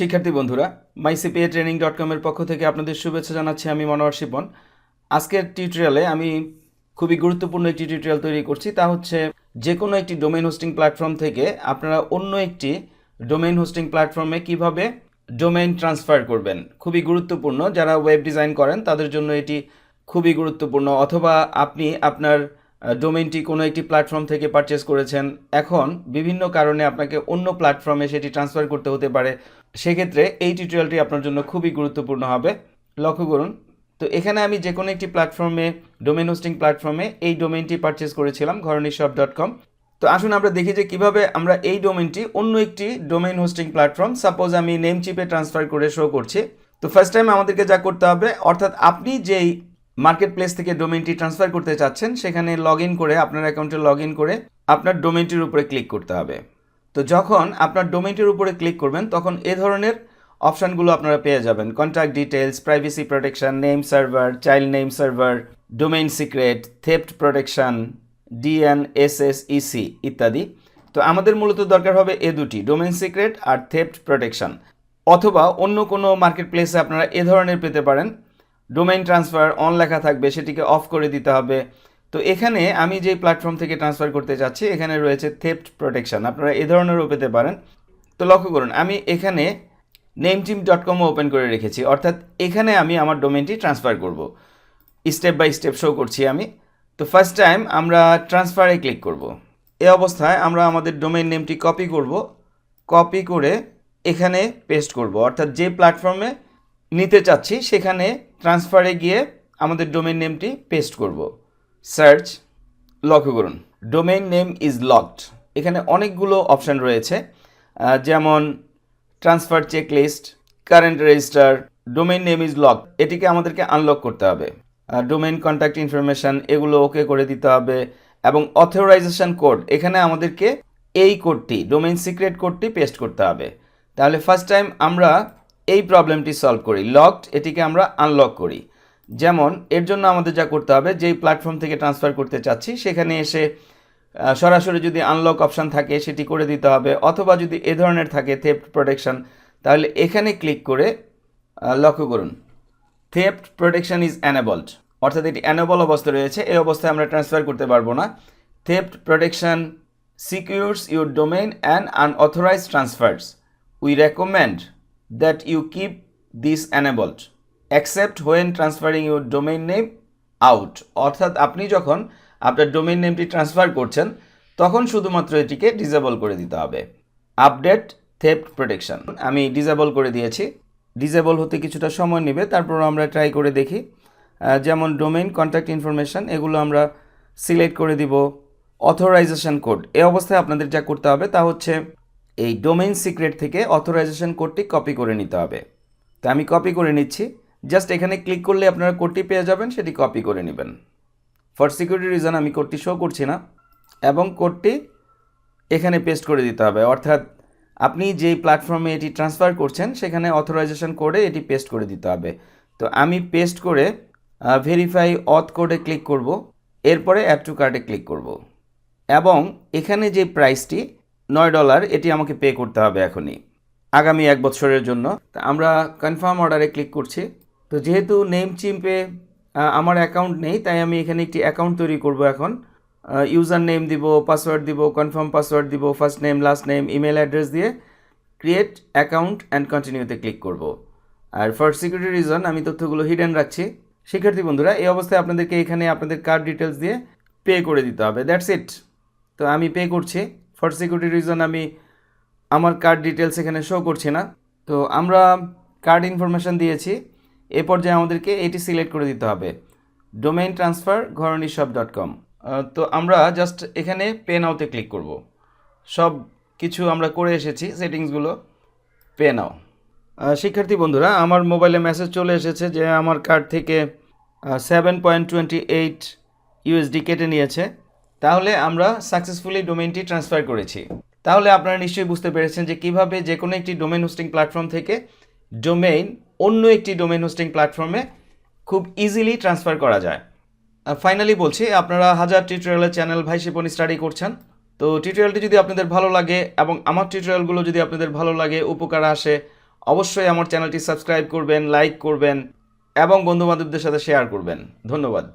শিক্ষার্থী বন্ধুরা মাইসিপিএ training dot কমের পক্ষ থেকে আপনাদের শুভেচ্ছা জানাচ্ছি আমি মনোয়ার শিপন। আজকের টিউটোরিয়ালে আমি খুবই গুরুত্বপূর্ণ একটি টিউটোরিয়াল তৈরি করছি, তা হচ্ছে যে কোনো একটি ডোমেইন হোস্টিং প্ল্যাটফর্ম থেকে আপনারা অন্য একটি ডোমেন হোস্টিং প্ল্যাটফর্মে কীভাবে ডোমেইন ট্রান্সফার করবেন। খুবই গুরুত্বপূর্ণ, যারা ওয়েব ডিজাইন করেন তাদের জন্য এটি খুবই গুরুত্বপূর্ণ, অথবা আপনি আপনার ডোমেইনটি কোনো একটি প্ল্যাটফর্ম থেকে পারচেস করেছেন। এখন বিভিন্ন কারণে আপনাকে অন্য প্ল্যাটফর্মে সেটি ট্রান্সফার করতে হতে পারে। সেক্ষেত্রে এই টিউটোরিয়ালটি আপনার জন্য খুবই গুরুত্বপূর্ণ হবে। লক্ষ্য করুন, তো এখানে আমি যে কোনো একটি প্ল্যাটফর্মে ডোমেইন হোস্টিং প্ল্যাটফর্মে এই ডোমেইনটি পারচেস করেছিলাম ঘরণী শপ ডট কম তো আসুন আমরা দেখি যে কীভাবে আমরা এই ডোমেনটি অন্য একটি ডোমেইন হোস্টিং প্ল্যাটফর্ম সাপোজ আমি নেম চিপে ট্রান্সফার করে শো করছি। তো ফার্স্ট টাইম আমাদেরকে যা করতে হবে, অর্থাৎ আপনি যেই মার্কেট প্লেস থেকে ডোমেইনটি ট্রান্সফার করতে চাচ্ছেন, সেখানে লগ করে, আপনার অ্যাকাউন্টে লগ করে আপনার ডোমেইনটির উপরে ক্লিক করতে হবে। তো যখন আপনার ডোমেইনটির উপরে ক্লিক করবেন, তখন এ ধরনের অপশানগুলো আপনারা পেয়ে যাবেন। Contact details privacy protection, name server, child name server, domain secret, theft protection, DNSSEC ইত্যাদি। তো আমাদের মূলত দরকার হবে এ দুটি, ডোমেইন সিক্রেট আর থেফট প্রোটেকশন। অথবা অন্য কোনো মার্কেট প্লেসে আপনারা এ ধরনের পেতে পারেন। ডোমেইন ট্রান্সফার অন লেখা থাকবে, সেটিকে অফ করে দিতে হবে। তো এখানে আমি যে প্ল্যাটফর্ম থেকে ট্রান্সফার করতে চাচ্ছি, এখানে রয়েছে থেফট প্রোটেকশন আপনারা এ ধরনেরও পেতে পারেন। তো লক্ষ্য করুন, আমি এখানে নেমটিম ডট কমও ওপেন করে রেখেছি। অর্থাৎ এখানে আমি আমার ডোমেনটি ট্রান্সফার করব। স্টেপ বাই স্টেপ শো করছি আমি। তো ফার্স্ট টাইম আমরা ট্রান্সফারে ক্লিক করব। এ অবস্থায় আমরা আমাদের ডোমেইন নেমটি কপি করব। কপি করে এখানে পেস্ট করব। অর্থাৎ যে প্ল্যাটফর্মে নিতে চাচ্ছি, সেখানে ট্রান্সফারে গিয়ে আমাদের ডোমেইন নেমটি পেস্ট করব। সার্চ লক্ষ্য করুন। ডোমেইন নেম ইজ লকড এখানে অনেকগুলো অপশান রয়েছে। যেমন transfer check list current register domain name is lock এটিকে আমাদেরকে আনলক করতে হবে। ডোমেইন কন্ট্যাক্ট ইনফরমেশন এগুলো ওকে করে দিতে হবে। এবং অথরাইজেশন কোড এখানে আমাদেরকে এই কোডটি ডোমেইন সিক্রেট কোডটি পেস্ট করতে হবে। তাহলে ফার্স্ট টাইম আমরা এই প্রবলেমটি সলভ করি। লকড এটিকে আমরা আনলক করি। যেমন, এর জন্য আমাদের যা করতে হবে, যেই প্ল্যাটফর্ম থেকে ট্রান্সফার করতে চাচ্ছি, সেখানে এসে সরাসরি যদি আনলক অপশান থাকে, সেটি করে দিতে হবে। অথবা যদি এ ধরনের থাকে থেফট প্রোটেকশন তাহলে এখানে ক্লিক করে লক্ষ্য করুন। থেফট প্রোটেকশন ইজ অ্যানেবলড অর্থাৎ এটি অ্যানেবল অবস্থা রয়েছে, এই অবস্থায় আমরা ট্রান্সফার করতে পারব না। Theft protection secures your domain and unauthorized transfers we recommend that you keep this enabled accept when transferring your domain name out অর্থাৎ আপনি যখন আপনার ডোমেইন নেমটি ট্রান্সফার করছেন, তখন শুধুমাত্র এটিকে ডিসেবল করে দিতে হবে। আপডেট থেফট প্রোটেকশন আমি ডিসেবল করে দিয়েছি। ডিসেবল হতে কিছুটা সময় নেবে তারপর আমরা ট্রাই করে দেখি। যেমন ডোমেইন কন্ট্যাক্ট ইনফরমেশন এগুলো আমরা সিলেক্ট করে দিব। অথরাইজেশন কোড এই অবস্থায় আপনাদের যা করতে হবে তা হচ্ছে এই ডোমেইন সিক্রেট থেকে অথরাইজেশন কোডটি কপি করে নিতে হবে। তো আমি কপি করে নিচ্ছি। জাস্ট এখানে ক্লিক করলে আপনারা কোডটি পেয়ে যাবেন, সেটি কপি করে নেবেন। ফর সিকিউরিটি রিজন আমি কোডটি শো করছি না। এবং কোডটি এখানে পেস্ট করে দিতে হবে। অর্থাৎ আপনি যেই প্ল্যাটফর্মে এটি ট্রান্সফার করছেন, সেখানে অথরাইজেশন কোডে এটি পেস্ট করে দিতে হবে। তো আমি পেস্ট করে ভেরিফাই অথ কোডে ক্লিক করব। এরপরে অ্যাড টু কার্ডে ক্লিক করব। এবং এখানে যে প্রাইসটি নয় ডলার, এটি আমাকে পে করতে হবে এখনই। আগামী এক বছরের জন্য। তা আমরা কনফার্ম অর্ডারে ক্লিক করছি। তো যেহেতু নেম চিম্পে আমার অ্যাকাউন্ট নেই, তাই আমি এখানে একটি অ্যাকাউন্ট তৈরি করব এখন। ইউজার নেম দিব পাসওয়ার্ড দিব কনফার্ম পাসওয়ার্ড দিব first name last name email address দিয়ে ক্রিয়েট অ্যাকাউন্ট অ্যান্ড কন্টিনিউতে ক্লিক করব। আর ফর সিকিউরিটি রিজন আমি তথ্যগুলো হিডেন রাখছি। শিক্ষার্থী বন্ধুরা, এই অবস্থায় আপনাদেরকে এখানে আপনাদের কার্ড ডিটেলস দিয়ে পে করে দিতে হবে। দ্যাটস ইট তো আমি পে করছি। ফর সিকিউরিটি রিজন আমি আমার কার্ড ডিটেলস এখানে শো করছি না। তো আমরা কার্ড ইনফরমেশন দিয়েছি। এ পর্যায়ে আমাদেরকে এটি সিলেক্ট করে দিতে হবে। Domain transfer Ghoroni shop dot com তো আমরা জাস্ট এখানে পে নাওতে ক্লিক করব। সব কিছু আমরা করে এসেছি সেটিংসগুলো পে নাও শিক্ষার্থী বন্ধুরা, আমার মোবাইলে মেসেজ চলে এসেছে যে আমার কার্ড থেকে seven point twenty eight USD কেটে নিয়েছে। তাহলে আমরা সাকসেসফুলি ডোমেইনটি ট্রান্সফার করেছি। তাহলে আপনারা নিশ্চয়ই বুঝতে পেরেছেন যে কীভাবে যে কোনো একটি ডোমেইন হোস্টিং প্ল্যাটফর্ম থেকে ডোমেইন অন্য একটি ডোমেইন হোস্টিং প্ল্যাটফর্মে খুব ইজিলি ট্রান্সফার করা যায়। ফাইনালি বলছি, আপনারা হাজার টিউটোরিয়ালের চ্যানেল ভাই শিপন স্টাডি করছেন। তো টিউটোরিয়ালটি যদি আপনাদের ভালো লাগে এবং আমার টিউটোরিয়ালগুলো যদি আপনাদের ভালো লাগে, উপকার আসে, অবশ্যই আমার চ্যানেলটি সাবস্ক্রাইব করবেন লাইক করবেন এবং বন্ধুবান্ধবদের সাথে শেয়ার করবেন। ধন্যবাদ।